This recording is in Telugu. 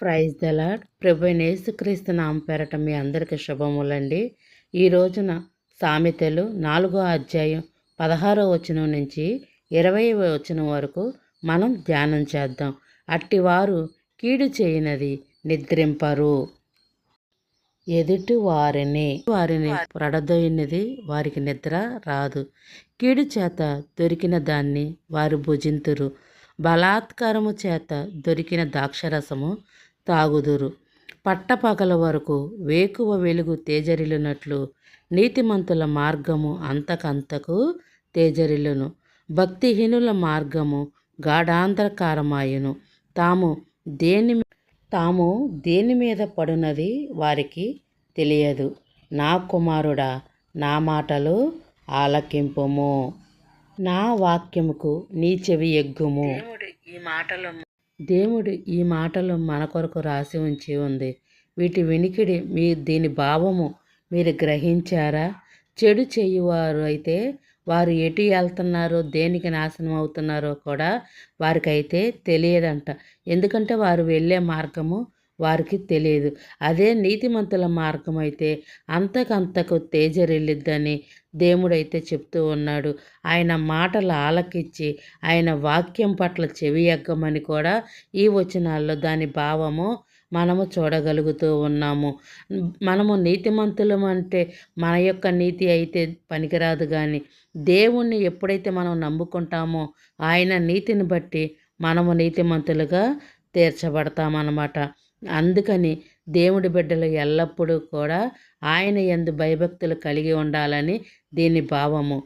ప్రైజ్ దలాడ్ ప్రభు యేసుక్రీస్తు నామ పేరట మీ అందరికీ శుభములండి. ఈ రోజున సామెతలు నాలుగో అధ్యాయం పదహారో వచనం నుంచి ఇరవై వచనం వరకు మనం ధ్యానం చేద్దాం. అట్టివారు కీడు చేయనది నిద్రింపరు. ఎదుటి వారిని వారిని ప్రడదొయినది వారికి నిద్ర రాదు. కీడు చేత దొరికిన దాన్ని వారు భుజింతురు. బలాత్కారము చేత దొరికిన ద్రాక్షరసము తాగుదురు. పట్టపగల వరకు వేకువ వెలుగు తేజరిలునట్లు నీతిమంతుల మార్గము అంతకంతకు తేజరిలును భక్తిహీనుల మార్గము గాఢాంధకారమాయును. తాము దేని తాము దేని మీద పడునది వారికి తెలియదు. నా కుమారుడా నా మాటలు ఆలకింపుము. నా వాక్యముకు నీ చెవి ఎగ్గుము. ఈ మాటలు దేవుడు ఈ మాటలు మన కొరకు రాసి ఉంచి ఉంది. వీటి వినికిడి మీ దీని భావము మీరు గ్రహించారా? చెడు చేయువారు అయితే వారు ఎటు వెళ్తున్నారో దేనికి నాశనం అవుతున్నారో కూడా వారికైతే తెలియదంట. ఎందుకంటే వారు వెళ్ళే మార్గము వారికి తెలియదు. అదే నీతిమంతుల మార్గమైతే అంతకంతకు తేజరిల్లిద్దని దేవుడైతే చెప్తూ ఉన్నాడు. ఆయన మాటలు ఆలకిచ్చి ఆయన వాక్యం పట్ల చెవి ఎగ్గమని కూడా ఈ వచనాల్లో దాని భావము మనము చూడగలుగుతూ ఉన్నాము. మనము నీతిమంతులం అంటే మన యొక్క నీతి అయితే పనికిరాదు కానీ దేవుణ్ణి ఎప్పుడైతే మనం నమ్ముకుంటామో ఆయన నీతిని బట్టి మనము నీతిమంతులుగా తీర్చబడతామన్నమాట. అందుకని దేవుడి బిడ్డలు ఎల్లప్పుడూ కూడా ఆయన ఎందు భయభక్తులు కలిగి ఉండాలని దీని భావము.